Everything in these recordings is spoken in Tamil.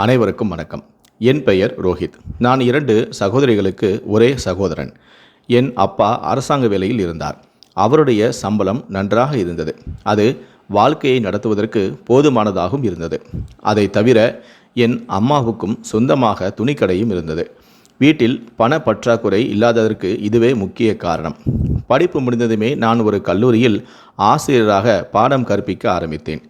அனைவருக்கும் வணக்கம். என் பெயர் ரோஹித். நான் இரண்டு சகோதரிகளுக்கு ஒரே சகோதரன். என் அப்பா அரசாங்க வேலையில் இருந்தார். அவருடைய சம்பளம் நன்றாக இருந்தது. அது வாழ்க்கையை நடத்துவதற்கு போதுமானதாகவும் இருந்தது. அதை தவிர என் அம்மாவுக்கும் சொந்தமாக துணிக்கடையும் இருந்தது. வீட்டில் பண பற்றாக்குறை இல்லாததற்கு இதுவே முக்கிய காரணம். படிப்பு முடிந்ததுமே நான் ஒரு கல்லூரியில் ஆசிரியராக பாடம் கற்பிக்க ஆரம்பித்தேன்.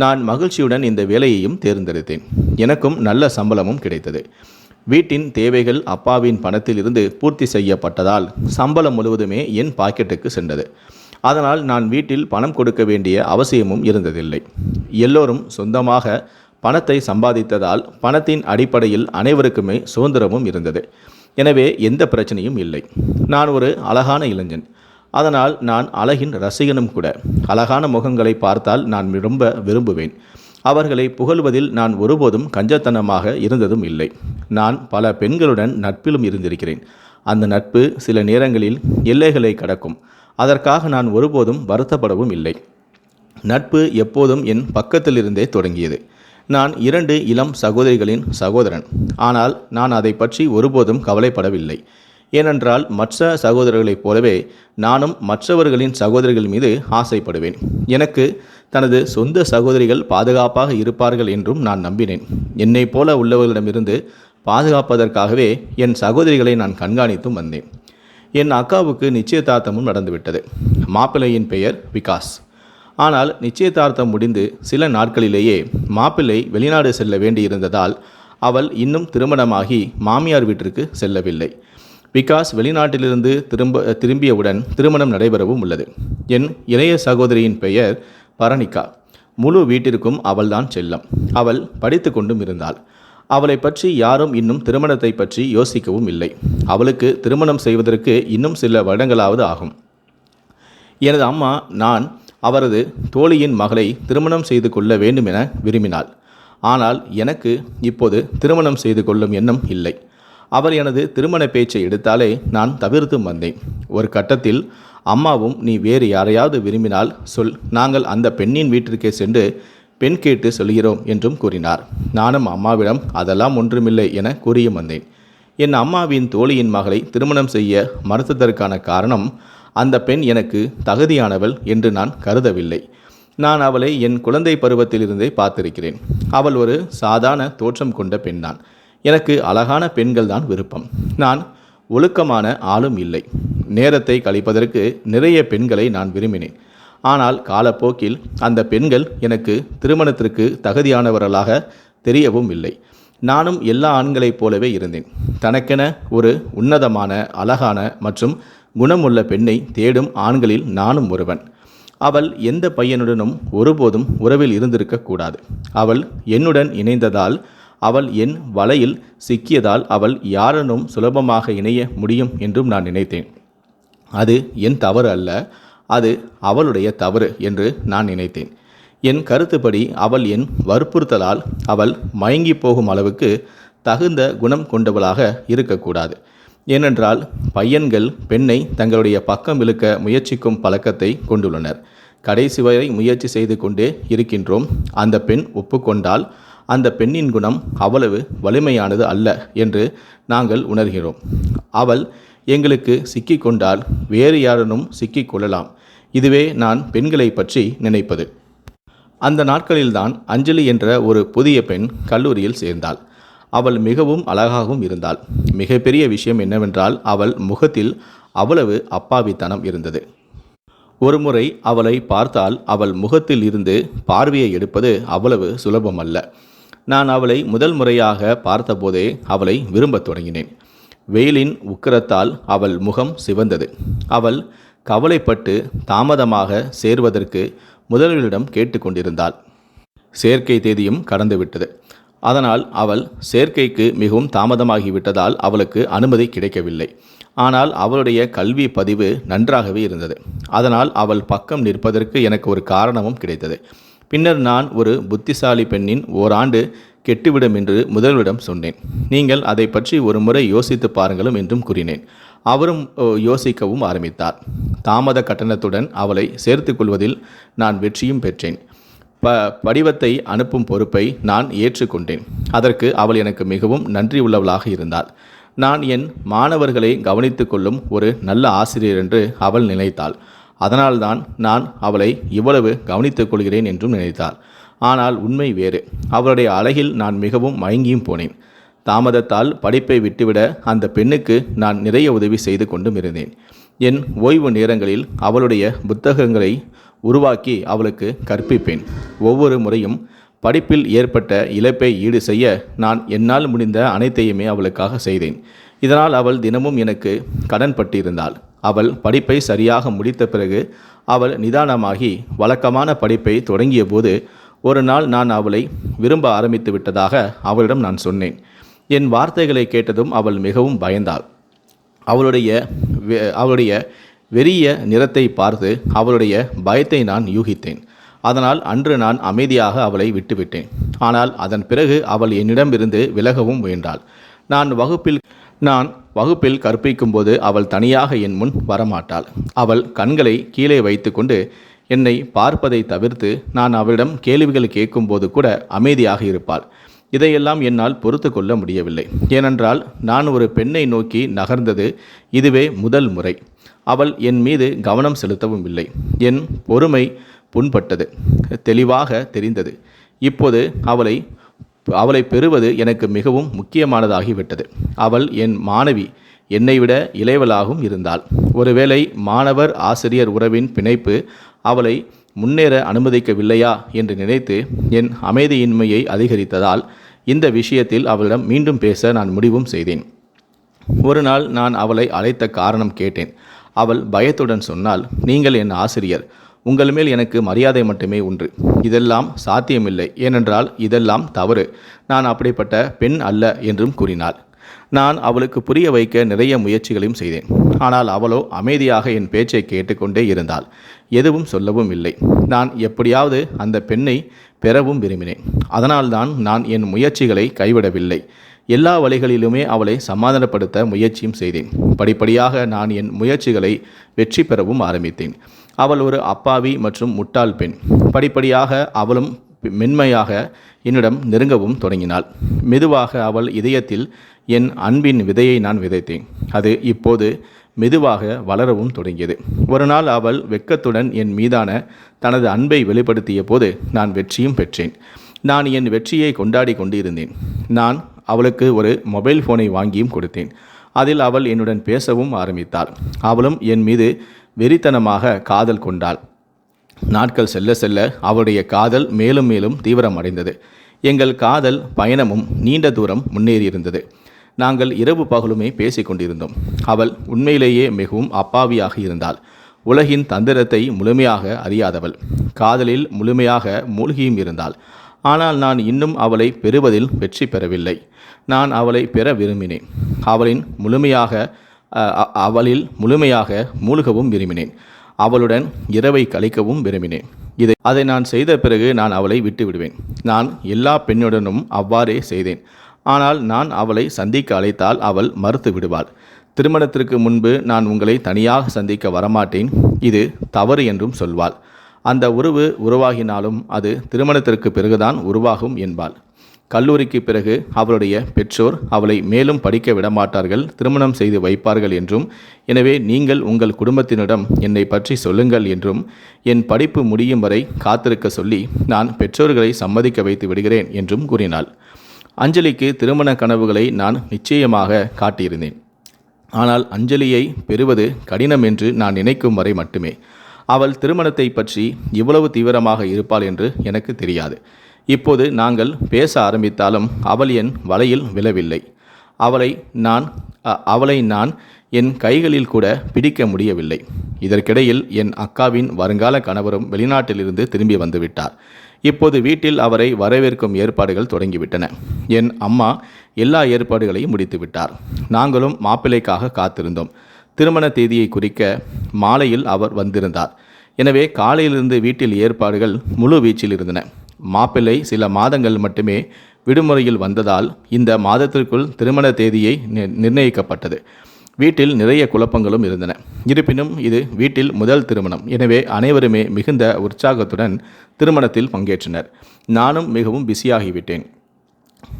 நான் மகிழ்ச்சியுடன் இந்த வேலையையும் தேர்ந்தெடுத்தேன். எனக்கும் நல்ல சம்பளமும் கிடைத்தது. வீட்டின் தேவைகள் அப்பாவின் பணத்தில் இருந்து பூர்த்தி செய்யப்பட்டதால் சம்பளம் முழுவதுமே என் பாக்கெட்டுக்கு சென்றது. அதனால் நான் வீட்டில் பணம் கொடுக்க வேண்டிய அவசியமும் இருந்ததில்லை. எல்லோரும் சொந்தமாக பணத்தை சம்பாதித்ததால் பணத்தின் அடிப்படையில் அனைவருக்குமே சுதந்திரமும் இருந்தது. எனவே எந்த பிரச்சனையும் இல்லை. நான் ஒரு அழகான இளைஞன். அதனால் நான் அழகின் ரசிகனும் கூட. அழகான முகங்களை பார்த்தால் நான் ரொம்ப விரும்புவேன். அவர்களை புகழ்வதில் நான் ஒருபோதும் கஞ்சத்தனமாக இருந்ததும் இல்லை. நான் பல பெண்களுடன் நட்பிலும் இருந்திருக்கிறேன். அந்த நட்பு சில நேரங்களில் எல்லைகளை கடக்கும். அதற்காக நான் ஒருபோதும் வருத்தப்படவும் இல்லை. நட்பு எப்போதும் என் பக்கத்திலிருந்தே தொடங்கியது. நான் இரண்டு இளம் சகோதரிகளின் சகோதரன். ஆனால் நான் அதை பற்றி ஒருபோதும் கவலைப்படவில்லை. ஏனென்றால் மற்ற சகோதரர்களைப் போலவே நானும் மற்றவர்களின் சகோதரிகள் மீது ஆசைப்படுவேன். எனக்கு தனது சொந்த சகோதரிகள் பாதுகாப்பாக இருப்பார்கள் என்றும் நான் நம்பினேன். என்னைப் போல உள்ளவர்களிடமிருந்து பாதுகாப்பதற்காகவே என் சகோதரிகளை நான் கண்காணித்தும் வந்தேன். என் அக்காவுக்கு நிச்சயதார்த்தமும் நடந்துவிட்டது. மாப்பிள்ளையின் பெயர் விகாஸ். ஆனால் நிச்சயதார்த்தம் முடிந்து சில நாட்களிலேயே மாப்பிள்ளை வெளிநாடு செல்ல வேண்டியிருந்ததால் அவள் இன்னும் திருமணமாகி மாமியார் வீட்டிற்கு செல்லவில்லை. விகாஸ் வெளிநாட்டிலிருந்து திரும்ப திரும்பியவுடன் திருமணம் நடைபெறவும் உள்ளது. என் இளைய சகோதரியின் பெயர் பரணிகா. முழு வீட்டிற்கும் அவள்தான் செல்லம். அவள் படித்து கொண்டும் இருந்தாள். அவளை பற்றி யாரும் இன்னும் திருமணத்தை பற்றி யோசிக்கவும் இல்லை. அவளுக்கு திருமணம் செய்வதற்கு இன்னும் சில வருடங்களாவது ஆகும். எனது அம்மா நான் அவரது தோழியின் மகளை திருமணம் செய்து கொள்ள வேண்டும் என விரும்பினாள். ஆனால் எனக்கு இப்போது திருமணம் செய்து கொள்ளும் எண்ணம் இல்லை. அவர் எனது திருமண பேச்சை எடுத்தாலே நான் தவிர்த்து வந்தேன். ஒரு கட்டத்தில் அம்மாவும் நீ வேறு யாரையாவது விரும்பினால் சொல் நாங்கள் அந்த பெண்ணின் வீட்டிற்கே சென்று பெண் கேட்டு சொல்கிறோம் என்றும் கூறினார். நானும் அம்மாவிடம் அதெல்லாம் ஒன்றுமில்லை என கூறியும் வந்தேன். என் அம்மாவின் தோழியின் மகளை திருமணம் செய்ய மறுத்ததற்கான காரணம் அந்த பெண் எனக்கு தகுதியானவள் என்று நான் கருதவில்லை. நான் அவளை என் குழந்தை பருவத்திலிருந்தே பார்த்திருக்கிறேன். அவள் ஒரு சாதாரண தோற்றம் கொண்ட பெண்தான் எனக்கு அழகான பெண்கள் தான் விருப்பம். நான் ஒழுக்கமான ஆளும் இல்லை. நேரத்தை கழிப்பதற்கு நிறைய பெண்களை நான் விரும்பினேன். ஆனால் காலப்போக்கில் அந்த பெண்கள் எனக்கு திருமணத்திற்கு தகுதியானவர்களாக தெரியவும் இல்லை. நானும் எல்லா ஆண்களைப் போலவே இருந்தேன். தனக்கென ஒரு உன்னதமான அழகான மற்றும் குணமுள்ள பெண்ணை தேடும் ஆண்களில் நானும் ஒருவன். அவள் எந்த பையனுடனும் ஒருபோதும் உறவில் இருந்திருக்கக்கூடாது. அவள் என்னுடன் இணைந்ததால் அவள் என் வலையில் சிக்கியதால் அவள் யாரனும் சுலபமாக இணைய முடியும் என்றும் நான் நினைத்தேன். அது என் தவறு அல்ல அது அவளுடைய தவறு என்று நான் நினைத்தேன். என் கருத்துப்படி அவள் என் வற்புறுத்தலால் அவள் மயங்கி போகும் அளவுக்கு தகுந்த குணம் கொண்டவளாக இருக்கக்கூடாது. ஏனென்றால் பையன்கள் பெண்ணை தங்களுடைய பக்கம் இழுக்க முயற்சிக்கும் பழக்கத்தை கொண்டுள்ளனர். கடைசி வரை முயற்சி செய்து கொண்டே இருக்கின்றோம். அந்த பெண் ஒப்புக்கொண்டால் அந்த பெண்ணின் குணம் அவ்வளவு வலிமையானது அல்ல என்று நாங்கள் உணர்கிறோம். அவள் எங்களுக்கு சிக்கிக்கொண்டால் வேறு யாரனும் சிக்கிக்கொள்ளலாம் இதுவே நான் பெண்களை பற்றி நினைப்பது. அந்த நாட்களில்தான் அஞ்சலி என்ற ஒரு புதிய பெண் கல்லூரியில் சேர்ந்தாள். அவள் மிகவும் அழகாகவும் இருந்தாள். மிகப்பெரிய விஷயம் என்னவென்றால் அவள் முகத்தில் அவ்வளவு அப்பாவித்தனம் இருந்தது. ஒருமுறை அவளை பார்த்தால் அவள் முகத்தில் இருந்து பார்வையை எடுப்பது அவ்வளவு சுலபமல்ல. நான் அவளை முதல் முறையாக பார்த்தபோதே அவளை விரும்பத் தொடங்கினேன். வெயிலின் உக்கிரத்தால் அவள் முகம் சிவந்தது. அவள் கவலைப்பட்டு தாமதமாக சேர்வதற்கு முதல்வரிடம் கேட்டுக்கொண்டிருந்தாள் சேர்க்கை தேதியும் கடந்துவிட்டது அதனால் அவள் சேர்க்கைக்கு மிகவும் தாமதமாகிவிட்டதால் அவளுக்கு அனுமதி கிடைக்கவில்லை. ஆனால் அவளுடைய கல்வி பதிவு நன்றாகவே இருந்தது. அதனால் அவள் பக்கம் நிற்பதற்கு எனக்கு ஒரு காரணமும் கிடைத்தது. பின்னர் நான் ஒரு புத்திசாலி பெண்ணின் ஓராண்டு கெட்டுவிடும் என்று முதல்வரிடம் சொன்னேன். நீங்கள் அதை பற்றி ஒரு முறை யோசித்து பாருங்களும் என்றும் கூறினேன். அவரும் யோசிக்கவும் ஆரம்பித்தார். தாமத கட்டணத்துடன் அவளை சேர்த்து கொள்வதில் நான் வெற்றியும் பெற்றேன். ப படிவத்தை அனுப்பும் பொறுப்பை நான் ஏற்றுக்கொண்டேன். அதற்கு அவள் எனக்கு மிகவும் நன்றி உள்ளவளாக இருந்தாள். நான் என் மாணவர்களை கவனித்து கொள்ளும் ஒரு நல்ல ஆசிரியர் என்று அவள் நினைத்தாள். அதனால்தான் நான் அவளை இவ்வளவு கவனித்துக் கொள்கிறேன் என்றும் நினைத்தாள். ஆனால் உண்மை வேறு. அவளுடைய அழகில் நான் மிகவும் மயங்கியும் போனேன். தாமதத்தால் படிப்பை விட்டுவிட அந்த பெண்ணுக்கு நான் நிறைய உதவி செய்து கொண்டும் இருந்தேன். என் ஓய்வு நேரங்களில் அவளுடைய புத்தகங்களை உருவாக்கி அவளுக்கு கற்பிப்பேன். ஒவ்வொரு முறையும் படிப்பில் ஏற்பட்ட இழப்பை ஈடு செய்ய நான் என்னால் முடிந்த அனைத்தையுமே அவளுக்காக செய்தேன். இதனால் அவள் தினமும் எனக்கு கடன் பட்டிருந்தாள். அவள் படிப்பை சரியாக முடித்த பிறகு அவள் நிதானமாகி வழக்கமான படிப்பை தொடங்கிய போது ஒரு நாள் நான் அவளை விரும்ப ஆரம்பித்து விட்டதாக அவளிடம் நான் சொன்னேன். என் வார்த்தைகளை கேட்டதும் அவள் மிகவும் பயந்தாள். அவளுடைய அவளுடைய வெறிய நிறத்தை பார்த்து அவளுடைய பயத்தை நான் யூகித்தேன். அதனால் அன்று நான் அமைதியாக அவளை விட்டுவிட்டேன். ஆனால் அதன் பிறகு அவள் என்னிடமிருந்து விலகவும் முயன்றாள். நான் வகுப்பில் நான் வகுப்பில் கற்பிக்கும்போது அவள் தனியாக என் முன் வரமாட்டாள். அவள் கண்களை கீழே வைத்துக்கொண்டு என்னை பார்ப்பதை தவிர்த்து நான் அவளிடம் கேள்விகள் கேட்கும்போது கூட அமைதியாக இருப்பாள். இதையெல்லாம் என்னால் பொறுத்து கொள்ள முடியவில்லை. ஏனென்றால் நான் ஒரு பெண்ணை நோக்கி நகர்ந்தது இதுவே முதல் முறை. அவள் என் மீது கவனம் செலுத்தவும் இல்லை. என் பொறுமை புண்பட்டது. தெளிவாக தெரிந்தது. இப்போது அவளை அவளை பெறுவது எனக்கு மிகவும் முக்கியமானதாகிவிட்டது. அவள் என் மாணவி என்னை விட இளையவளாகவும் இருந்தாள். ஒருவேளை மாணவர் ஆசிரியர் உறவின் பிணைப்பு அவளை முன்னேற அனுமதிக்கவில்லையா என்று நினைத்து என் அமைதியின்மையை அதிகரித்ததால் இந்த விஷயத்தில் அவளிடம் மீண்டும் பேச நான் முடிவும் செய்தேன். ஒரு நாள் நான் அவளை அழைத்த காரணம் கேட்டேன். அவள் பயத்துடன் சொன்னால் நீங்கள் என் ஆசிரியர். உங்கள் மேல் எனக்கு மரியாதை மட்டுமே உண்டு. இதெல்லாம் சாத்தியமில்லை. ஏனென்றால் இதெல்லாம் தவறு. நான் அப்படிப்பட்ட பெண் அல்ல என்றும் கூறினாள். நான் அவளுக்கு புரிய வைக்க நிறைய முயற்சிகளையும் செய்தேன். ஆனால் அவளோ அமைதியாக என் பேச்சை கேட்டுக்கொண்டே இருந்தாள். எதுவும் சொல்லவும் இல்லை. நான் எப்படியாவது அந்த பெண்ணை பெறவும் விரும்பினேன். அதனால்தான் நான் என் முயற்சிகளை கைவிடவில்லை. எல்லா வழிகளிலுமே அவளை சமாதானப்படுத்த முயற்சியும் செய்தேன். படிப்படியாக நான் என் முயற்சிகளை வெற்றி பெறவும் ஆரம்பித்தேன். அவள் ஒரு அப்பாவி மற்றும் முட்டாள் பெண். படிப்படியாக அவளும் மென்மையாக என்னிடம் நெருங்கவும் தொடங்கினாள். மெதுவாக அவள் இதயத்தில் என் அன்பின் விதையை நான் விதைத்தேன். அது இப்போது மெதுவாக வளரவும் தொடங்கியது. ஒரு நாள் அவள் வெட்கத்துடன் என் மீதான தனது அன்பை வெளிப்படுத்திய போது நான் வெற்றியும் பெற்றேன். நான் என் வெற்றியை கொண்டாடி கொண்டு இருந்தேன் நான் அவளுக்கு ஒரு மொபைல் ஃபோனை வாங்கியும் கொடுத்தேன். அதில் அவள் என்னுடன் பேசவும் ஆரம்பித்தாள். அவளும் என் மீது வெறித்தனமாக காதல் கொண்டாள். நாட்கள் செல்ல செல்ல அவளுடைய காதல் மேலும் மேலும் தீவிரமடைந்தது. எங்கள் காதல் பயணமும் நீண்ட தூரம் முன்னேறியிருந்தது. நாங்கள் இரவு பகலுமே பேசிக் கொண்டிருந்தோம். அவள் உண்மையிலேயே மிகவும் அப்பாவியாக இருந்தாள். உலகின் தந்திரத்தை முழுமையாக அறியாதவள். காதலில் முழுமையாக மூழ்கியும் இருந்தாள். ஆனால் நான் இன்னும் அவளை பெறுவதில் வெற்றி பெறவில்லை. நான் அவளை பெற விரும்பினேன். அவளின் முழுமையாக அவளில் முழுமையாக மூழ்கவும் விரும்பினேன். அவளுடன் இரவை கழிக்கவும் விரும்பினேன். இதை அதை நான் செய்த பிறகு நான் அவளை விட்டு விடுவேன் நான் எல்லா பெண்ணுடனும் அவ்வாறே செய்தேன். ஆனால் நான் அவளை சந்திக்க அழைத்தால் அவள் மறுத்து விடுவாள். திருமணத்திற்கு முன்பு நான் உங்களை தனியாக சந்திக்க வரமாட்டேன். இது தவறு என்றும் சொல்வாள். அந்த உறவு உருவாகினாலும் அது திருமணத்திற்கு பிறகுதான் உருவாகும் என்பாள். கல்லூரிக்கு பிறகு அவளுடைய பெற்றோர் அவளை மேலும் படிக்க விடமாட்டார்கள் திருமணம் செய்து வைப்பார்கள் என்றும் எனவே நீங்கள் உங்கள் குடும்பத்தினரிடம் என்னை பற்றி சொல்லுங்கள் என்றும் என் படிப்பு முடியும் வரை காத்திருக்க சொல்லி நான் பெற்றோர்களை சம்மதிக்க வைத்து விடுகிறேன் என்றும் கூறினாள். அஞ்சலிக்கு திருமண கனவுகளை நான் நிச்சயமாக காட்டியிருந்தேன். ஆனால் அஞ்சலியை பெறுவது கடினம் என்று நான் நினைக்கும் வரை மட்டுமே. அவள் திருமணத்தை பற்றி இவ்வளவு தீவிரமாக இருப்பாள் என்று எனக்கு தெரியாது. இப்போது நாங்கள் பேச ஆரம்பித்தாலும் அவள் என் வலையில் விழவில்லை. அவளை நான் அவளை நான் என் கைகளில் கூட பிடிக்க முடியவில்லை. இதற்கிடையில் என் அக்காவின் வருங்கால கணவரும் வெளிநாட்டிலிருந்து திரும்பி வந்துவிட்டார். இப்போது வீட்டில் அவரை வரவேற்கும் ஏற்பாடுகள் தொடங்கிவிட்டன. என் அம்மா எல்லா ஏற்பாடுகளையும் முடித்து விட்டார் நாங்களும் மாப்பிள்ளைக்காக காத்திருந்தோம். திருமண தேதியை குறிக்க மாலையில் அவர் வந்திருந்தார். எனவே காலையிலிருந்து வீட்டில் ஏற்பாடுகள் முழு வீச்சில் இருந்தன. மாப்பிள்ளை சில மாதங்கள் மட்டுமே விடுமுறையில் வந்ததால் இந்த மாதத்திற்குள் திருமண தேதியை நி- நிர்ணயிக்கப்பட்டது. வீட்டில் நிறைய குழப்பங்களும் இருந்தன. இருப்பினும் இது வீட்டில் முதல் திருமணம். எனவே அனைவருமே மிகுந்த உற்சாகத்துடன் திருமணத்தில் பங்கேற்றனர். நானும் மிகவும் பிஸியாகிவிட்டேன்.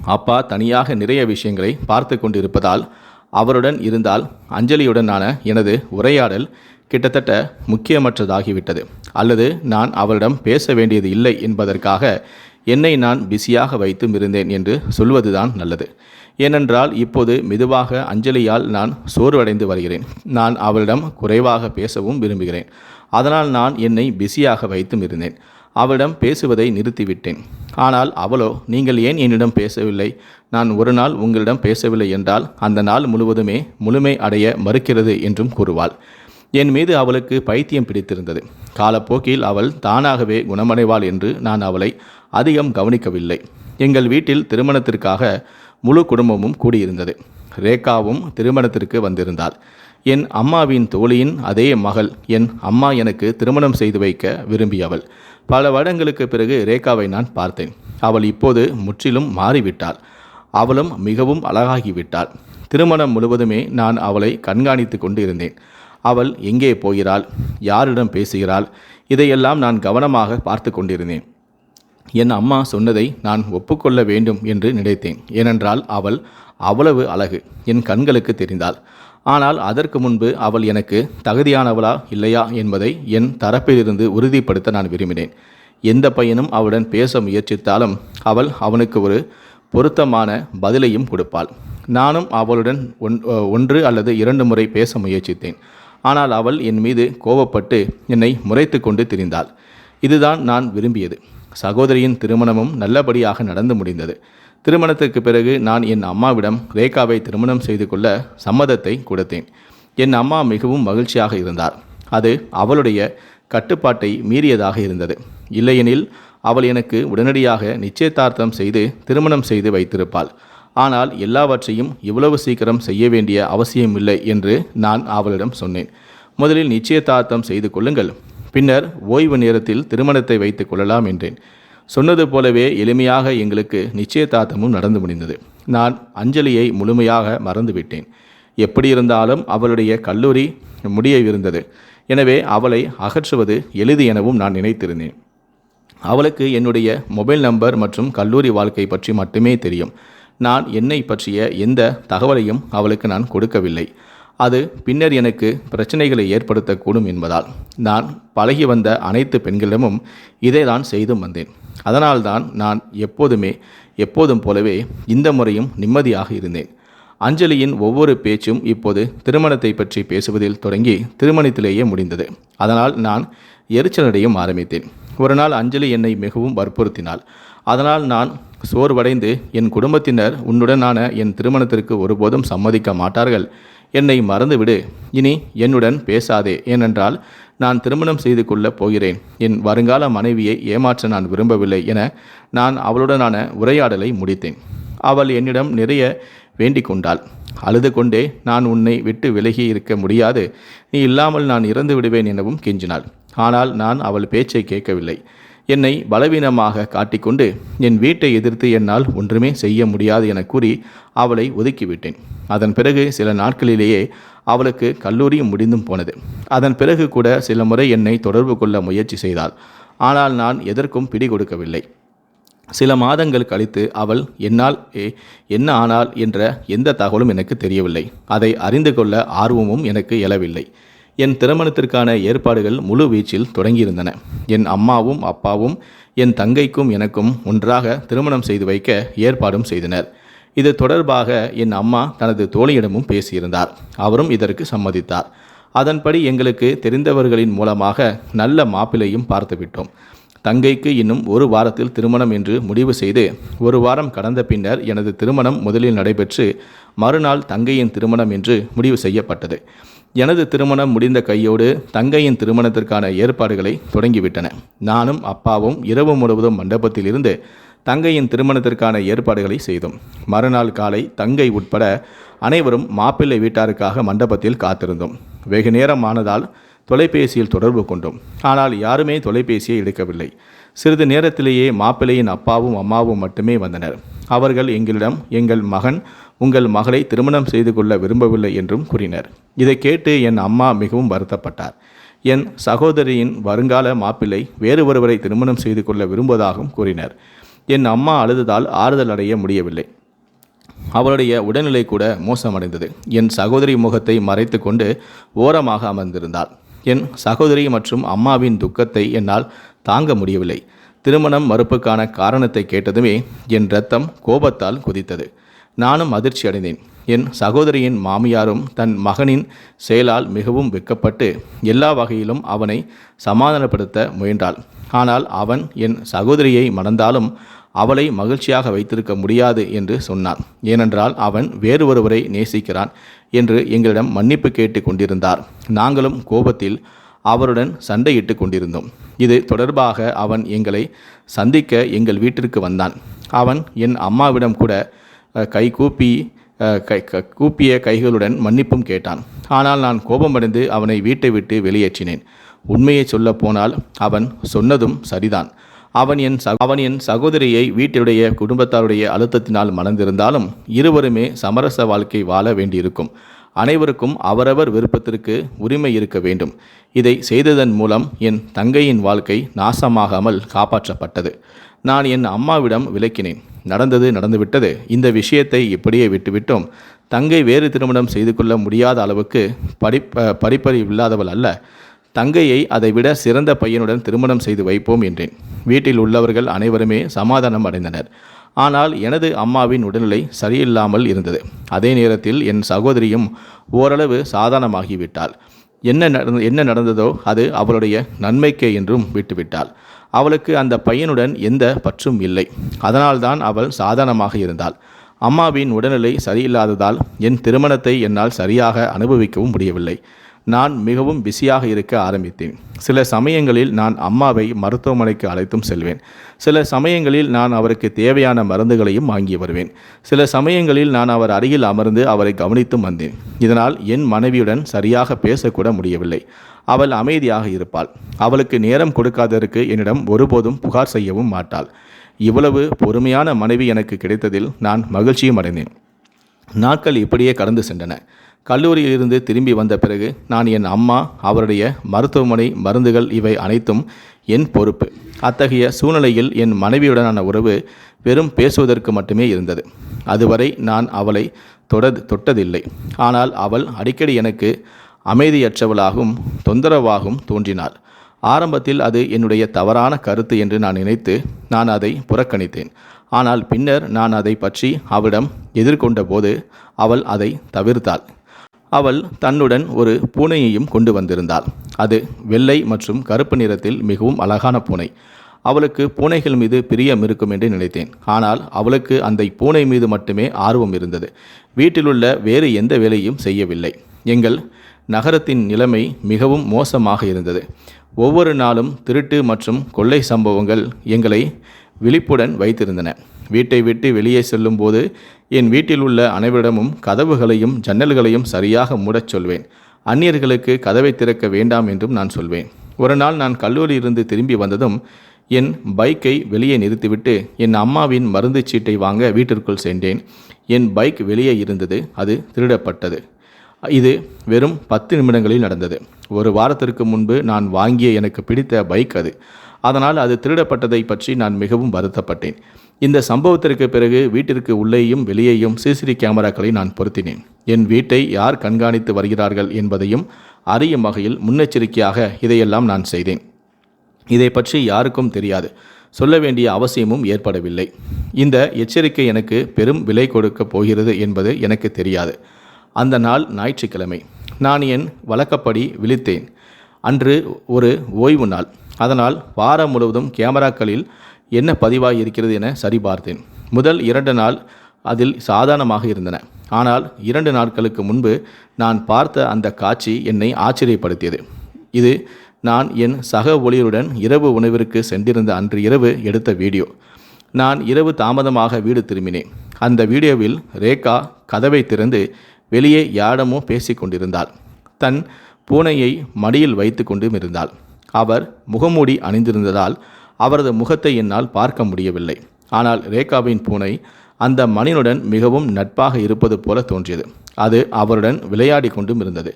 அப்பா தனியாக நிறைய விஷயங்களை பார்த்து கொண்டிருப்பதால் அவருடன் இருந்தால் அஞ்சலியுடனான எனது உரையாடல் கிட்டத்தட்ட முக்கியமற்றதாகிவிட்டது. அல்லது நான் அவரிடம் பேச வேண்டியது இல்லை என்பதற்காக என்னை நான் பிஸியாக வைத்தும் இருந்தேன் என்று சொல்வதுதான் நல்லது. ஏனென்றால் இப்போது மெதுவாக அஞ்சலியால் நான் சோர்வடைந்து வருகிறேன். நான் அவளிடம் குறைவாக பேசவும் விரும்புகிறேன். அதனால் நான் என்னை பிஸியாக வைத்தும் இருந்தேன். அவளிடம் பேசுவதை நிறுத்திவிட்டேன். ஆனால் அவளோ நீங்கள் ஏன் என்னிடம் பேசவில்லை? நான் ஒரு நாள் உங்களிடம் பேசவில்லை என்றால் அந்த நாள் முழுவதுமே முழுமை அடைய மறுக்கிறது என்றும் கூறுவாள். என் மீது அவளுக்கு பைத்தியம் பிடித்திருந்தது. காலப்போக்கில் அவள் தானாகவே குணமடைவாள் என்று நான் அவளை அதிகம் கவனிக்கவில்லை. எங்கள் வீட்டில் திருமணத்திற்காக முழு குடும்பமும் கூடியிருந்தது. ரேகாவும் திருமணத்திற்கு வந்திருந்தாள். என் அம்மாவின் தோழியின் அதே மகள் என் அம்மா எனக்கு திருமணம் செய்து வைக்க விரும்பியவள். பல வருடங்களுக்கு பிறகு ரேகாவை நான் பார்த்தேன். அவள் இப்போது முற்றிலும் மாறிவிட்டாள். அவளும் மிகவும் அழகாகிவிட்டாள். திருமணம் முழுவதுமே நான் அவளை கண்காணித்து கொண்டு இருந்தேன் அவள் எங்கே போகிறாள்? யாரிடம் பேசுகிறாள்? இதையெல்லாம் நான் கவனமாக பார்த்து கொண்டிருந்தேன். என் அம்மா சொன்னதை நான் ஒப்புக்கொள்ள வேண்டும் என்று நினைத்தேன். ஏனென்றால் அவள் அவ்வளவு அழகு என் கண்களுக்கு தெரிந்தாள். ஆனால் அதற்கு முன்பு அவள் எனக்கு தகுதியானவளா இல்லையா என்பதை என் தரப்பிலிருந்து உறுதிப்படுத்த நான் விரும்பினேன். எந்த பையனும் அவளுடன் பேச முயற்சித்தாலும் அவள் அவனுக்கு ஒரு பொருத்தமான பதிலையும் கொடுப்பாள். நானும் அவளுடன் ஒன் ஒன்று அல்லது இரண்டு முறை பேச முயற்சித்தேன். ஆனால் அவள் என் மீது கோபப்பட்டு என்னை முறைத்து கொண்டு திரிந்தாள். இதுதான் நான் விரும்பியது. சகோதரியின் திருமணமும் நல்லபடியாக நடந்து முடிந்தது. திருமணத்திற்கு பிறகு நான் என் அம்மாவிடம் ரேகாவை திருமணம் செய்து கொள்ள சம்மதத்தை கொடுத்தேன். என் அம்மா மிகவும் மகிழ்ச்சியாக இருந்தார். அது அவளுடைய கட்டுப்பாட்டை மீறியதாக இருந்தது. இல்லையெனில் அவள் எனக்கு உடனடியாக நிச்சயதார்த்தம் செய்து திருமணம் செய்து வைத்திருப்பாள். ஆனால் எல்லாவற்றையும் இவ்வளவு சீக்கிரம் செய்ய வேண்டிய அவசியமில்லை என்று நான் அவளிடம் சொன்னேன். முதலில் நிச்சயதார்த்தம் செய்து கொள்ளுங்கள். பின்னர் ஓய்வு நேரத்தில் திருமணத்தை வைத்துக் கொள்ளலாம் என்றேன். சொன்னது போலவே எளிமையாக எங்களுக்கு நிச்சயதார்த்தமும் நடந்து முடிந்தது. நான் அஞ்சலியை முழுமையாக மறந்துவிட்டேன். எப்படி இருந்தாலும் அவளுடைய கல்லூரி முடியவிருந்தது. எனவே அவளை அகற்றுவது எளிது எனவும் நான் நினைத்திருந்தேன். அவளுக்கு என்னுடைய மொபைல் நம்பர் மற்றும் கல்லூரி வாழ்க்கை பற்றி மட்டுமே தெரியும். நான் என்னை பற்றிய எந்த தகவலையும் அவளுக்கு நான் கொடுக்கவில்லை. அது பின்னர் எனக்கு பிரச்சனைகளை ஏற்படுத்தக்கூடும் என்பதால் நான் பழகி வந்த அனைத்து பெண்களிடமும் இதை தான் செய்தும் வந்தேன். அதனால்தான் நான் எப்போதுமே எப்போதும் போலவே இந்த முறையும் நிம்மதியாக இருந்தேன். அஞ்சலியின் ஒவ்வொரு பேச்சும் இப்போது திருமணத்தை பற்றி பேசுவதில் தொடங்கி திருமணத்திலேயே முடிந்தது. அதனால் நான் எரிச்சலடையும் ஆரம்பித்தேன். ஒரு நாள் அஞ்சலி என்னை மிகவும் வற்புறுத்தினாள். அதனால் நான் சோர்வடைந்து என் குடும்பத்தினர் உன்னுடனான என் திருமணத்திற்கு ஒருபோதும் சம்மதிக்க மாட்டார்கள். என்னை மறந்துவிடு. இனி என்னுடன் பேசாதே. ஏனென்றால் நான் திருமணம் செய்து கொள்ளப் போகிறேன். என் வருங்கால மனைவியை ஏமாற்ற நான் விரும்பவில்லை என நான் அவளுடனான உரையாடலை முடித்தேன். அவள் என்னிடம் நிறைய வேண்டிக் கொண்டாள். அழுது கொண்டே நான் உன்னை விட்டு விலகி இருக்க முடியாது. நீ இல்லாமல் நான் இறந்து விடுவேன் எனவும் கெஞ்சினாள். ஆனால் நான் அவள் பேச்சை கேட்கவில்லை. என்னை பலவீனமாக காட்டிக்கொண்டு என் வீட்டை எதிர்த்து என்னால் ஒன்றுமே செய்ய முடியாது என கூறி அவளை ஒதுக்கிவிட்டேன். அதன் பிறகு சில நாட்களிலேயே அவளுக்கு கல்லூரியும் முடிந்தும் போனது. அதன் பிறகு கூட சில முறை என்னை தொடர்பு கொள்ள முயற்சி செய்தாள். ஆனால் நான் எதற்கும் பிடி கொடுக்கவில்லை சில மாதங்கள் கழித்து அவள் என்னால் ஏ என்ன ஆனால் என்ற எந்த தகவலும் எனக்கு தெரியவில்லை. அதை அறிந்து கொள்ள ஆர்வமும் எனக்கு எழவில்லை. என் திருமணத்திற்கான ஏற்பாடுகள் முழு வீச்சில் தொடங்கியிருந்தன. என் அம்மாவும் அப்பாவும் என் தங்கைக்கும் எனக்கும் ஒன்றாக திருமணம் செய்து வைக்க ஏற்பாடும் செய்தனர். இது தொடர்பாக என் அம்மா தனது தோழியிடமும் பேசியிருந்தார். அவரும் இதற்கு சம்மதித்தார். அதன்படி எங்களுக்கு தெரிந்தவர்களின் மூலமாக நல்ல மாப்பிள்ளையும் பார்த்துவிட்டோம் தங்கைக்கு இன்னும் ஒரு வாரத்தில் திருமணம் என்று முடிவு செய்து ஒரு வாரம் கடந்த பின்னர் எனது திருமணம் முதலில் நடைபெற்று மறுநாள் தங்கையின் திருமணம் என்று முடிவு செய்யப்பட்டது. எனது திருமணம் முடிந்த கையோடு தங்கையின் திருமணத்திற்கான ஏற்பாடுகளை தொடங்கிவிட்டன. நானும் அப்பாவும் இரவு முழுவதும் மண்டபத்தில் இருந்து தங்கையின் திருமணத்திற்கான ஏற்பாடுகளை செய்தோம். மறுநாள் காலை தங்கை உட்பட அனைவரும் மாப்பிள்ளை வீட்டாருக்காக மண்டபத்தில் காத்திருந்தோம். வெகு நேரம் ஆனதால் தொலைபேசியில் தொடர்பு கொண்டோம். ஆனால் யாருமே தொலைபேசியை எடுக்கவில்லை. சிறிது நேரத்திலேயே மாப்பிள்ளையின் அப்பாவும் அம்மாவும் மட்டுமே வந்தனர். அவர்கள் எங்களிடம் எங்கள் மகன் உங்கள் மகளை திருமணம் செய்து கொள்ள விரும்பவில்லை என்றும் கூறினர். இதை கேட்டு என் அம்மா மிகவும் வருத்தப்பட்டார். என் சகோதரியின் வருங்கால மாப்பிள்ளை வேறு ஒருவரை திருமணம் செய்து கொள்ள விரும்புவதாகவும் கூறினர். என் அம்மா அழுததால் ஆறுதல் அடைய முடியவில்லை. அவளுடைய உடல்நிலை கூட மோசமடைந்தது. என் சகோதரி முகத்தை மறைத்து கொண்டு ஓரமாக அமர்ந்திருந்தாள். என் சகோதரி மற்றும் அம்மாவின் துக்கத்தை என்னால் தாங்க முடியவில்லை. திருமணம் மறுப்புக்கான காரணத்தை கேட்டதுமே என் ரத்தம் கோபத்தால் குதித்தது. நானும் அதிர்ச்சி அடைந்தேன். என் சகோதரியின் மாமியாரும் தன் மகனின் செயலால் மிகவும் வெக்கப்பட்டு எல்லா வகையிலும் அவனை சமாதானப்படுத்த முயன்றாள். ஆனால் அவன் என் சகோதரியை மணந்தாலும் அவளை மகிழ்ச்சியாக வைத்திருக்க முடியாது என்று சொன்னான். ஏனென்றால் அவன் வேறு ஒருவரை நேசிக்கிறான் என்று எங்களிடம் மன்னிப்பு கேட்டு கொண்டிருந்தார். நாங்களும் கோபத்தில் அவருடன் சண்டையிட்டு கொண்டிருந்தோம். இது தொடர்பாக அவன் எங்களை சந்திக்க எங்கள் வீட்டிற்கு வந்தான். அவன் என் அம்மாவிடம் கூட கை கூப்பி கை க- கூப்பிய கைகளுடன் மன்னிப்பும் கேட்டான். ஆனால் நான் கோபமடைந்து அவனை வீட்டை விட்டு வெளியேற்றினேன். உண்மையை சொல்லப்போனால் அவன் சொன்னதும் சரிதான். அவன் என் சக அவன் என் சகோதரியை வீட்டுடைய குடும்பத்தாருடைய அழுத்தத்தினால் மணந்திருந்தாலும் இருவருமே சமரச வாழ்க்கை வாழ வேண்டியிருக்கும். அனைவருக்கும் அவரவர் விருப்பத்திற்கு உரிமை இருக்க வேண்டும். இதை செய்ததன் மூலம் என் தங்கையின் வாழ்க்கை நாசமாகாமல் காப்பாற்றப்பட்டது. நான் என் அம்மாவிடம் விளக்கினேன். நடந்தது நடந்துவிட்டது. இந்த விஷயத்தை இப்படியே விட்டுவிட்டோம். தங்கை வேறு திருமணம் செய்து கொள்ள முடியாத அளவுக்கு படிப்ப படிப்பறிவு இல்லாதவள் அல்ல. தங்கையை அதைவிட சிறந்த பையனுடன் திருமணம் செய்து வைப்போம் என்றேன். வீட்டில் உள்ளவர்கள் அனைவருமே சமாதானம் அடைந்தனர். ஆனால் எனது அம்மாவின் உடல்நிலை சரியில்லாமல் இருந்தது. அதே நேரத்தில் என் சகோதரியும் ஓரளவு சாதாரணமாகிவிட்டாள். என்ன நடந்த என்ன நடந்ததோ அது அவளுடைய நன்மைக்கே என்றும் விட்டுவிட்டாள். அவளுக்கு அந்த பையனுடன் எந்த பற்றும் இல்லை. அதனால்தான் அவள் சாதாரணமாக இருந்தாள். அம்மாவின் உடல்நிலை சரியில்லாததால் என் திருமணத்தை என்னால் சரியாக அனுபவிக்கவும் முடியவில்லை. நான் மிகவும் பிஸியாக இருக்க ஆரம்பித்தேன். சில சமயங்களில் நான் அம்மாவை மருத்துவமனைக்கு அழைத்தும் செல்வேன். சில சமயங்களில் நான் அவருக்கு தேவையான மருந்துகளையும் வாங்கி வருவேன். சில சமயங்களில் நான் அவர் அருகில் அமர்ந்து அவரை கவனித்தும் வந்தேன். இதனால் என் மனைவியுடன் சரியாக பேசக்கூட முடியவில்லை. அவள் அமைதியாக இருப்பாள். அவளுக்கு நேரம் கொடுக்காததற்கு என்னிடம் ஒருபோதும் புகார் செய்யவும் மாட்டாள். இவ்வளவு பொறுமையான மனைவி எனக்கு கிடைத்ததில் நான் மகிழ்ச்சியும் அடைந்தேன். நாட்கள் இப்படியே கடந்து சென்றன. கல்லூரியிலிருந்து திரும்பி வந்த பிறகு நான் என் அம்மா அவருடைய மருத்துவமனை மருந்துகள் இவை அனைத்தும் என் பொறுப்பு. அத்தகைய சூழ்நிலையில் என் மனைவியுடனான உறவு வெறும் பேசுவதற்கு மட்டுமே இருந்தது. அதுவரை நான் அவளை தொட தொட்டதில்லை. ஆனால் அவள் அடிக்கடி எனக்கு அமைதியற்றவளாகவும் தொந்தரவாகவும் தோன்றினாள். ஆரம்பத்தில் அது என்னுடைய தவறான கருத்து என்று நான் நினைத்து நான் அதை புறக்கணித்தேன். ஆனால் பின்னர் நான் அதை பற்றி அவளிடம் எதிர்கொண்ட போது அவள் அதை தவிர்த்தாள். அவள் தன்னுடன் ஒரு பூனையையும் கொண்டு வந்திருந்தாள். அது வெள்ளை மற்றும் கருப்பு நிறத்தில் மிகவும் அழகான பூனை. அவளுக்கு பூனைகள் மீது பிரியம் இருக்கும் என்று நினைத்தேன். ஆனால் அவளுக்கு அந்த பூனை மீது மட்டுமே ஆர்வம் இருந்தது. வீட்டிலுள்ள வேறு எந்த வேலையும் செய்யவில்லை. எங்கள் நகரத்தின் நிலைமை மிகவும் மோசமாக இருந்தது. ஒவ்வொரு நாளும் திருட்டு மற்றும் கொள்ளை சம்பவங்கள் எங்களை விழிப்புடன் வைத்திருந்தன. வீட்டை விட்டு வெளியே செல்லும்போது என் வீட்டில் உள்ள அனைவரிடமும் கதவுகளையும் ஜன்னல்களையும் சரியாக மூடச் சொல்வேன். அந்நியர்களுக்கு கதவை திறக்க வேண்டாம் என்றும் நான் சொல்வேன். ஒரு நாள் நான் கல்லூரியிலிருந்து திரும்பி வந்ததும் என் பைக்கை வெளியே நிறுத்திவிட்டு என் அம்மாவின் மருந்து சீட்டை வாங்க வீட்டிற்குள் சென்றேன். என் பைக் வெளியே இருந்தது. அது திருடப்பட்டது. இது வெறும் பத்து நிமிடங்களில் நடந்தது. ஒரு வாரத்திற்கு முன்பு நான் வாங்கிய எனக்கு பிடித்த பைக் அது. அதனால் அது திருடப்பட்டதை பற்றி நான் மிகவும் வருத்தப்பட்டேன். இந்த சம்பவத்திற்கு பிறகு வீட்டிற்கு உள்ளேயும் வெளியேயும் சிசிடி கேமராக்களை நான் பொருத்தினேன். என் வீட்டை யார் கண்காணித்து வருகிறார்கள் என்பதையும் அறியும் வகையில் முன்னெச்சரிக்கையாக இதையெல்லாம் நான் செய்தேன். இதை பற்றி யாருக்கும் தெரியாது. சொல்ல வேண்டிய அவசியமும் ஏற்படவில்லை. இந்த எச்சரிக்கை எனக்கு பெரும் விலை கொடுக்கப் போகிறது என்பது எனக்கு தெரியாது. அந்த நாள் ஞாயிற்றுக்கிழமை. நான் என் வழக்கப்படி விழித்தேன். அன்று ஒரு ஓய்வு நாள். அதனால் வாரம் முழுவதும் கேமராக்களில் என்ன பதிவாக இருக்கிறது என சரிபார்த்தேன். முதல் இரண்டு நாள் அதில் சாதாரணமாக இருந்தன. ஆனால் இரண்டு நாட்களுக்கு முன்பு நான் பார்த்த அந்த காட்சி என்னை ஆச்சரியப்படுத்தியது. இது நான் என் சக ஒளியருடன் இரவு உணவிற்கு சென்றிருந்த அன்று இரவு எடுத்த வீடியோ. நான் இரவு தாமதமாக வீடு திரும்பினேன். அந்த வீடியோவில் ரேகா கதவை திறந்து வெளியே யாரிடமோ பேசிக் கொண்டிருந்தாள் தன் பூனையை மடியில் வைத்து கொண்டும் இருந்தாள் அவர் முகமூடி அணிந்திருந்ததால் அவரது முகத்தை என்னால் பார்க்க முடியவில்லை. ஆனால் ரேகாவின் பூனை அந்த மனிதனுடன் மிகவும் நட்பாக இருப்பது போல தோன்றியது. அது அவருடன் விளையாடி கொண்டும் இருந்தது.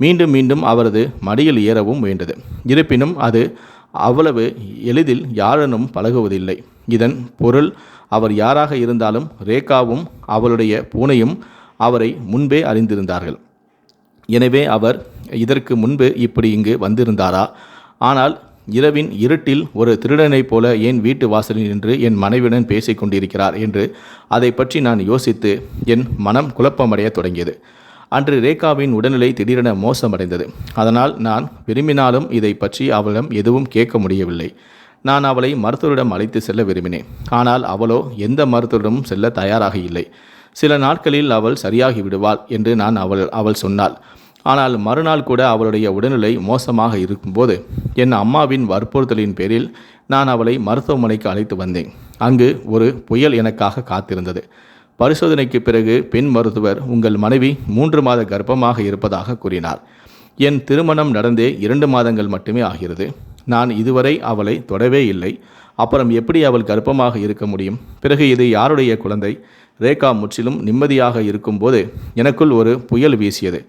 மீண்டும் மீண்டும் அவரது மடியில் ஏறவும் முயன்றது. இருப்பினும் அது அவ்வளவு எளிதில் யாருடனும் பழகுவதில்லை. இதன் பொருள் அவர் யாராக இருந்தாலும் ரேகாவும் அவளுடைய பூனையும் அவரை முன்பே அறிந்திருந்தார்கள். எனவே அவர் இதற்கு முன்பு இப்படி இங்கு வந்திருந்தாரா? ஆனால் இரவின் இருட்டில் ஒரு திருடனைப் போல ஏன் வீட்டு வாசலில் நின்று என் மனைவியுடன் பேசிக் கொண்டிருக்கிறார்? என்று அதை பற்றி நான் யோசித்து என் மனம் குழப்பமடையத் தொடங்கியது. அன்று ரேகாவின் உடல்நிலை திடீரென மோசமடைந்தது. அதனால் நான் விரும்பினாலும் இதை பற்றி அவளிடம் எதுவும் கேட்க முடியவில்லை. நான் அவளை மருத்துவரிடம் அழைத்து செல்ல விரும்பினேன். ஆனால் அவளோ எந்த மருத்துவரிடமும் செல்ல தயாராக இல்லை. சில நாட்களில் அவள் சரியாகி விடுவாள் என்று நான் அவள் அவள் சொன்னாள். ஆனால் மறுநாள் கூட அவளுடைய உடல்நிலை மோசமாக இருக்கும்போது என் அம்மாவின் வற்புறுத்தலின் பேரில் நான் அவளை மருத்துவமனைக்கு அழைத்து வந்தேன். அங்கு ஒரு புயல் எனக்காக காத்திருந்தது. பரிசோதனைக்கு பிறகு பெண் மருத்துவர் உங்கள் மனைவி மூன்று மாத கர்ப்பமாக இருப்பதாக கூறினார். என் திருமணம் நடந்தே இரண்டு மாதங்கள் மட்டுமே ஆகிறது. நான் இதுவரை அவளை தொடவே இல்லை. அப்புறம் எப்படி அவள் கர்ப்பமாக இருக்க முடியும்? பிறகு இது யாருடைய குழந்தை? ரேகா முற்றிலும் நிம்மதியாக இருக்கும்போது எனக்குள் ஒரு புயல் வீசியது.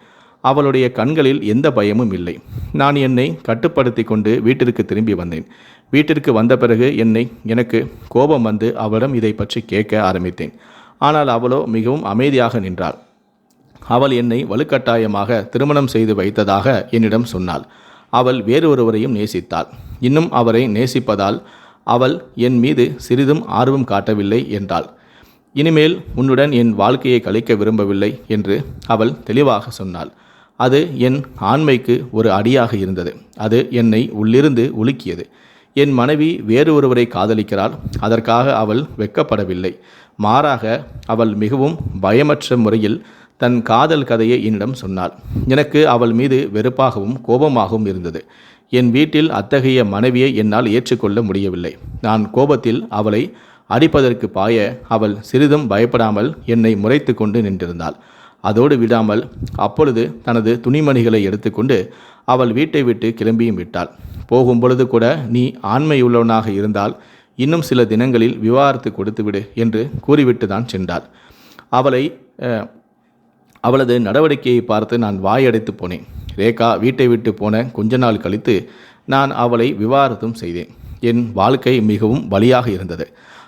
அவளுடைய கண்களில் எந்த பயமும் இல்லை. நான் என்னை கட்டுப்படுத்தி கொண்டு வீட்டிற்கு திரும்பி வந்தேன். வீட்டிற்கு வந்த பிறகு என்னை எனக்கு கோபம் வந்து அவளிடம் இதை பற்றி கேட்க ஆரம்பித்தேன். ஆனால் அவளோ மிகவும் அமைதியாக நின்றாள். அவள் என்னை வலுக்கட்டாயமாக திருமணம் செய்து வைத்ததாக என்னிடம் சொன்னாள். அவள் வேறு ஒருவரையும் நேசித்தாள். இன்னும் அவரை நேசிப்பதால் அவள் என் மீது சிறிதும் ஆர்வம் காட்டவில்லை என்றாள். இனிமேல் உன்னுடன் என் வாழ்க்கையை கழிக்க விரும்பவில்லை என்று அவள் தெளிவாக சொன்னாள். அது என் ஆண்மைக்கு ஒரு அடியாக இருந்தது. அது என்னை உள்ளிருந்து உலுக்கியது. என் மனைவி வேறு ஒருவரை காதலிக்கிறாள். அதற்காக அவள் வெட்கப்படவில்லை. மாறாக அவள் மிகவும் பயமற்ற முறையில் தன் காதல் கதையை என்னிடம் சொன்னாள். எனக்கு அவள் மீது வெறுப்பாகவும் கோபமாகவும் இருந்தது. என் வீட்டில் அத்தகைய மனைவியை என்னால் ஏற்றுக்கொள்ள முடியவில்லை. நான் கோபத்தில் அவளை அடிப்பதற்கு பாய அவள் சிறிதும் பயப்படாமல் என்னை முறைத்து கொண்டு நின்றிருந்தாள். அதோடு விடாமல் அப்பொழுது தனது துணிமணிகளை எடுத்துக்கொண்டு அவள் வீட்டை விட்டு கிளம்பியும் விட்டாள். போகும் பொழுது கூட நீ ஆண்மையுள்ளவனாக இருந்தால் இன்னும் சில தினங்களில் விவாகரத்து கொடுத்துவிடு என்று கூறிவிட்டு தான் சென்றாள். அவளை அவளது நடவடிக்கையை பார்த்து நான் வாயடைத்து போனேன். ரேகா வீட்டை விட்டு போன கொஞ்ச நாள் கழித்து நான் அவளை விவாகரத்தும் செய்தேன். என் வாழ்க்கை மிகவும் வலியாக இருந்தது.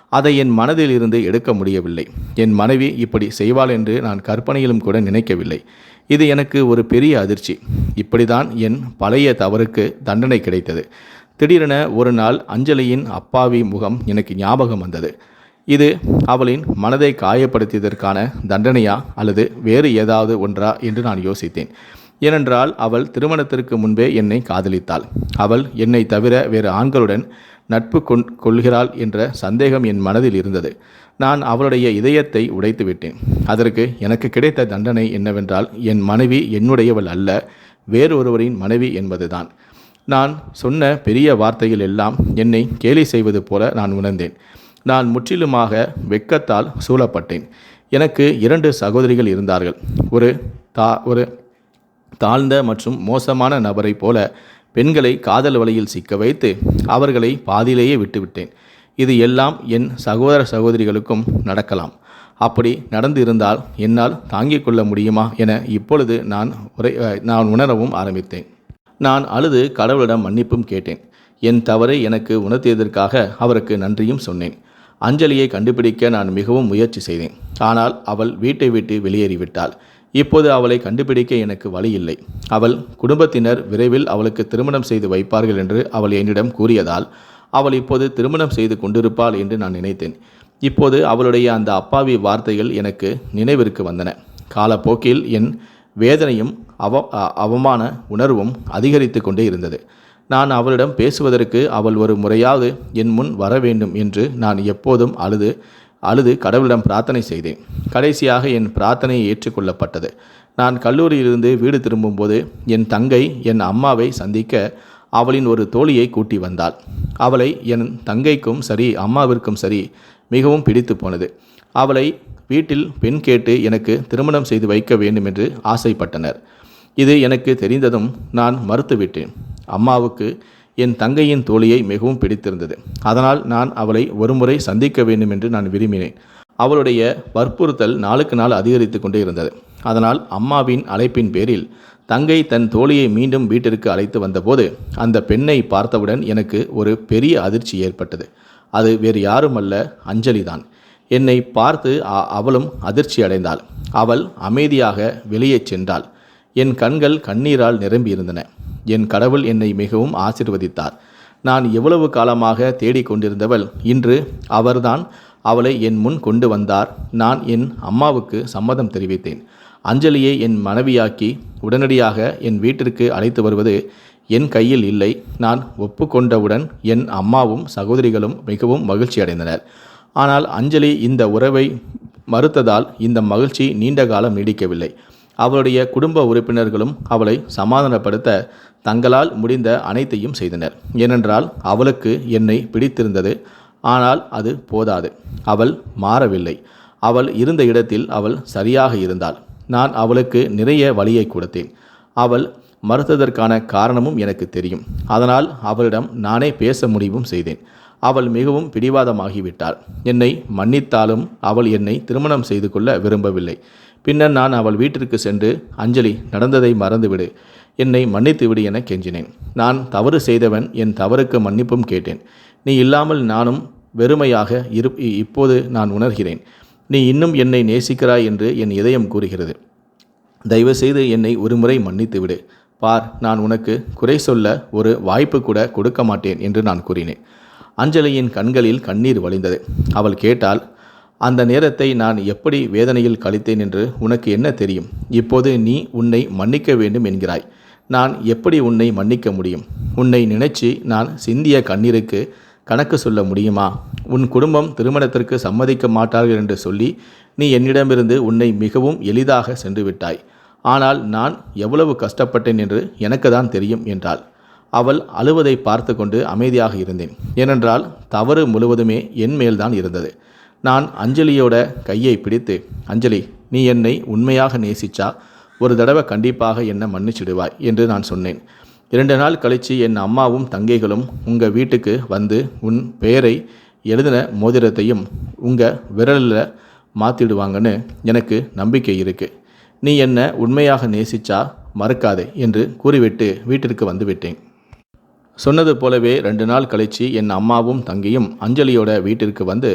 அதை என் மனதில் இருந்து எடுக்க முடியவில்லை. என் மனைவி இப்படி செய்வாள் என்று நான் கற்பனையிலும் கூட நினைக்கவில்லை. இது எனக்கு ஒரு பெரிய அதிர்ச்சி. இப்படிதான் என் பழைய தவறுக்கு தண்டனை கிடைத்தது. திடீரென ஒரு நாள் அஞ்சலியின் அப்பாவி முகம் எனக்கு ஞாபகம் வந்தது. இது அவளின் மனதை காயப்படுத்தியதற்கான தண்டனையா அல்லது வேறு ஏதாவது ஒன்றா என்று நான் யோசித்தேன். ஏனென்றால் அவள் திருமணத்திற்கு முன்பே என்னை காதலித்தாள். அவள் என்னை தவிர வேறு ஆண்களுடன் நட்பு கொண் கொள்கிறாள் என்ற சந்தேகம் என் மனதில் இருந்தது. நான் அவளுடைய இதயத்தை உடைத்து விட்டேன் அதற்கு எனக்கு கிடைத்த தண்டனை என்னவென்றால் என் மனைவி என்னுடையவள் அல்ல வேறொருவரின் மனைவி என்பதுதான். நான் சொன்ன பெரிய வார்த்தைகள் எல்லாம் என்னை கேலி செய்வது போல நான் உணர்ந்தேன். நான் முற்றிலுமாக வெட்கத்தால் சூழப்பட்டேன். எனக்கு இரண்டு சகோதரிகள் இருந்தார்கள். ஒரு தா ஒரு தாழ்ந்த மற்றும் மோசமான நபரைப் போல பெண்களை காதல் வலையில் சிக்க வைத்து அவர்களை பாதியிலேயே விட்டுவிட்டேன். இது எல்லாம் என் சகோதர சகோதரிகளுக்கும் நடக்கலாம். அப்படி நடந்து இருந்தால் என்னால் தாங்கிக் கொள்ள முடியுமா என இப்பொழுது நான் உரை நான் உணரவும் ஆரம்பித்தேன். நான் அழுது கடவுளிடம் மன்னிப்பும் கேட்டேன். என் தவறை எனக்கு உணர்த்தியதற்காக அவருக்கு நன்றியும் சொன்னேன். அஞ்சலியை கண்டுபிடிக்க நான் மிகவும் முயற்சி செய்தேன். ஆனால் அவள் வீட்டை விட்டு வெளியேறிவிட்டாள். இப்போது அவளை கண்டுபிடிக்க எனக்கு வழி இல்லை அவள் குடும்பத்தினர் விரைவில் அவளுக்கு திருமணம் செய்து வைப்பார்கள் என்று அவள் என்னிடம் கூறியதால் அவள் இப்போது திருமணம் செய்து கொண்டிருப்பாள் என்று நான் நினைத்தேன். இப்போது அவளுடைய அந்த அப்பாவி வார்த்தைகள் எனக்கு நினைவிற்கு வந்தன. காலப்போக்கில் என் வேதனையும் அவ அவமான உணர்வும் அதிகரித்து கொண்டே இருந்தது. நான் அவளிடம் பேசுவதற்கு அவள் ஒரு முறையாவது என் முன் வர வேண்டும் என்று நான் எப்போதும் அழுது அழுது கடவுளிடம் பிரார்த்தனை செய்தேன். கடைசியாக என் பிரார்த்தனை ஏற்றுக்கொள்ளப்பட்டது. நான் கல்லூரியிலிருந்து வீடு திரும்பும்போது என் தங்கை என் அம்மாவை சந்திக்க அவளின் ஒரு தோழியை கூட்டி வந்தாள். அவளை என் தங்கைக்கும் சரி அம்மாவிற்கும் சரி மிகவும் பிடித்து போனது. அவளை வீட்டில் பெண் கேட்டு எனக்கு திருமணம் செய்து வைக்க வேண்டும் என்று ஆசைப்பட்டனர். இது எனக்கு தெரிந்ததும் நான் மறுத்துவிட்டேன். அம்மாவுக்கு என் தங்கையின் தோழியை மிகவும் பிடித்திருந்தது. அதனால் நான் அவளை ஒருமுறை சந்திக்க வேண்டும் என்று நான் விரும்பினேன். அவளுடைய வற்புறுத்தல் நாளுக்கு நாள் அதிகரித்து கொண்டே இருந்தது. அதனால் அம்மாவின் அழைப்பின் பேரில் தங்கை தன் தோழியை மீண்டும் வீட்டிற்கு அழைத்து வந்தபோது அந்த பெண்ணை பார்த்தவுடன் எனக்கு ஒரு பெரிய அதிர்ச்சி ஏற்பட்டது. அது வேறு யாரும் அல்ல அஞ்சலிதான். என்னை பார்த்து அ- அவளும் அதிர்ச்சி அடைந்தாள். அவள் அமைதியாக வெளியே சென்றாள். என் கண்கள் கண்ணீரால் நிரம்பியிருந்தன. என் கடவுள் என்னை மிகவும் ஆசிர்வதித்தார். நான் எவ்வளவு காலமாக தேடிக் கொண்டிருந்தவள் இன்று அவர்தான் அவளை என் முன் கொண்டு வந்தார். நான் என் அம்மாவுக்கு சம்மதம் தெரிவித்தேன். அஞ்சலியை என் மனைவியாக்கி உடனடியாக என் வீட்டிற்கு அழைத்து வருவது என் கையில் இல்லை. நான் ஒப்புக்கொண்டவுடன் என் அம்மாவும் சகோதரிகளும் மிகவும் மகிழ்ச்சி அடைந்தனர். ஆனால் அஞ்சலி இந்த உறவை மறுத்ததால் இந்த மகிழ்ச்சி நீண்ட காலம் நீடிக்கவில்லை. அவளுடைய குடும்ப உறுப்பினர்களும் அவளை சமாதானப்படுத்த தங்களால் முடிந்த அனைத்தையும் செய்தனர். ஏனென்றால் அவளுக்கு என்னை பிடித்திருந்தது. ஆனால் அது போதாது. அவள் மாறவில்லை. அவள் இருந்த இடத்தில் அவள் சரியாக இருந்தாள். நான் அவளுக்கு நிறைய வழியை கொடுத்தேன். அவள் மறுத்ததற்கான காரணமும் எனக்கு தெரியும். அதனால் அவளிடம் நானே பேச முடிவும் செய்தேன். அவள் மிகவும் பிடிவாதமாகிவிட்டாள். என்னை மன்னித்தாலும் அவள் என்னை திருமணம் செய்து கொள்ள விரும்பவில்லை. பின்னர் நான் அவள் வீட்டிற்கு சென்று அஞ்சலி நடந்ததை மறந்துவிடு. என்னை மன்னித்துவிடு என கெஞ்சினேன். நான் தவறு செய்தவன் என் தவறுக்கு மன்னிப்பும் கேட்டேன். நீ இல்லாமல் நானும் வெறுமையாக இரு இ- இப்போது நான் உணர்கிறேன். நீ இன்னும் என்னை நேசிக்கிறாய் என்று என் இதயம் கூறுகிறது. தயவுசெய்து என்னை ஒருமுறை மன்னித்து விடு. பார் நான் உனக்கு குறை சொல்ல ஒரு வாய்ப்பு கூட கொடுக்க மாட்டேன் என்று நான் கூறினேன். அஞ்சலியின் கண்களில் கண்ணீர் வழிந்தது. அவள் கேட்டால் அந்த நேரத்தை நான் எப்படி வேதனையில் கழித்தேன் என்று உனக்கு என்ன தெரியும்? இப்போது நீ உன்னை மன்னிக்க வேண்டும் என்கிறாய். நான் எப்படி உன்னை மன்னிக்க முடியும்? உன்னை நினைச்சு நான் சிந்திய கண்ணீருக்கு கணக்கு சொல்ல முடியுமா? உன் குடும்பம் திருமணத்திற்கு சம்மதிக்க மாட்டார்கள் என்று சொல்லி நீ என்னிடமிருந்து உன்னை மிகவும் எளிதாக சென்று விட்டாய் ஆனால் நான் எவ்வளவு கஷ்டப்பட்டேன் என்று எனக்கு தான் தெரியும் என்றாள். அவள் அழுவதை பார்த்து கொண்டு அமைதியாக இருந்தேன். ஏனென்றால் தவறு முழுவதுமே என் மேல்தான் இருந்தது. நான் அஞ்சலியோட கையை பிடித்து அஞ்சலி நீ என்னை உண்மையாக நேசிச்சா? ஒரு தடவை கண்டிப்பாக என்னை மன்னிச்சிடுவாய் என்று நான் சொன்னேன். இரண்டு நாள் கழித்து என் அம்மாவும் தங்கைகளும் உங்கள் வீட்டுக்கு வந்து உன் பெயரை எழுதின மோதிரத்தையும் உங்கள் விரலில் மாற்றிடுவாங்கன்னு எனக்கு நம்பிக்கை இருக்குது நீ என்ன உண்மையாக நேசிச்சா மறக்காதே என்று கூறிவிட்டு வீட்டிற்கு வந்துவிட்டேன். சொன்னது போலவே ரெண்டு நாள் கழித்து என் அம்மாவும் தங்கியும் அஞ்சலியோட வீட்டிற்கு வந்து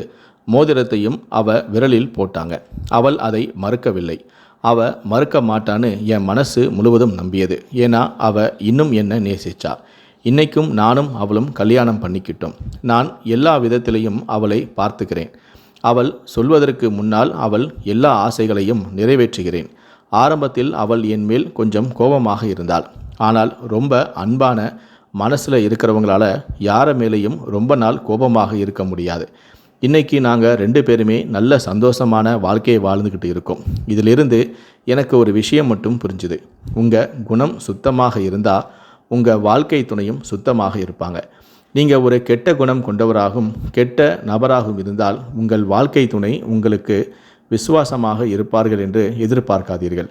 மோதிரத்தையும் அவ விரலில் போட்டாங்க. அவள் அதை மறுக்கவில்லை. அவ மறுக்க மாட்டான்னு என் மனசு முழுவதும் நம்பியது. ஏன்னா அவ இன்னும் என்ன நேசிச்சா. இன்னைக்கும் நானும் அவளும் கல்யாணம் பண்ணிக்கிட்டோம். நான் எல்லா விதத்திலையும் அவளை பார்த்துக்கிறேன். அவள் சொல்வதற்கு முன்னால் அவள் எல்லா ஆசைகளையும் நிறைவேற்றுகிறேன். ஆரம்பத்தில் அவள் என் மேல் கொஞ்சம் கோபமாக இருந்தாள். ஆனால் ரொம்ப அன்பான மனசில் இருக்கிறவங்களால யார மேலேயும் ரொம்ப நாள் கோபமாக இருக்க முடியாது. இன்றைக்கி நாங்கள் ரெண்டு பேருமே நல்ல சந்தோஷமான வாழ்க்கையை வாழ்ந்துக்கிட்டு இருக்கோம். இதிலிருந்து எனக்கு ஒரு விஷயம் மட்டும் புரிஞ்சுது. உங்கள் குணம் சுத்தமாக இருந்தால் உங்கள் வாழ்க்கை துணையும் சுத்தமாக இருப்பாங்க. நீங்கள் ஒரு கெட்ட குணம் கொண்டவராகவும் கெட்ட நபராகவும் இருந்தால் உங்கள் வாழ்க்கை துணை உங்களுக்கு விசுவாசமாக இருப்பார்கள் என்று எதிர்பார்க்காதீர்கள்.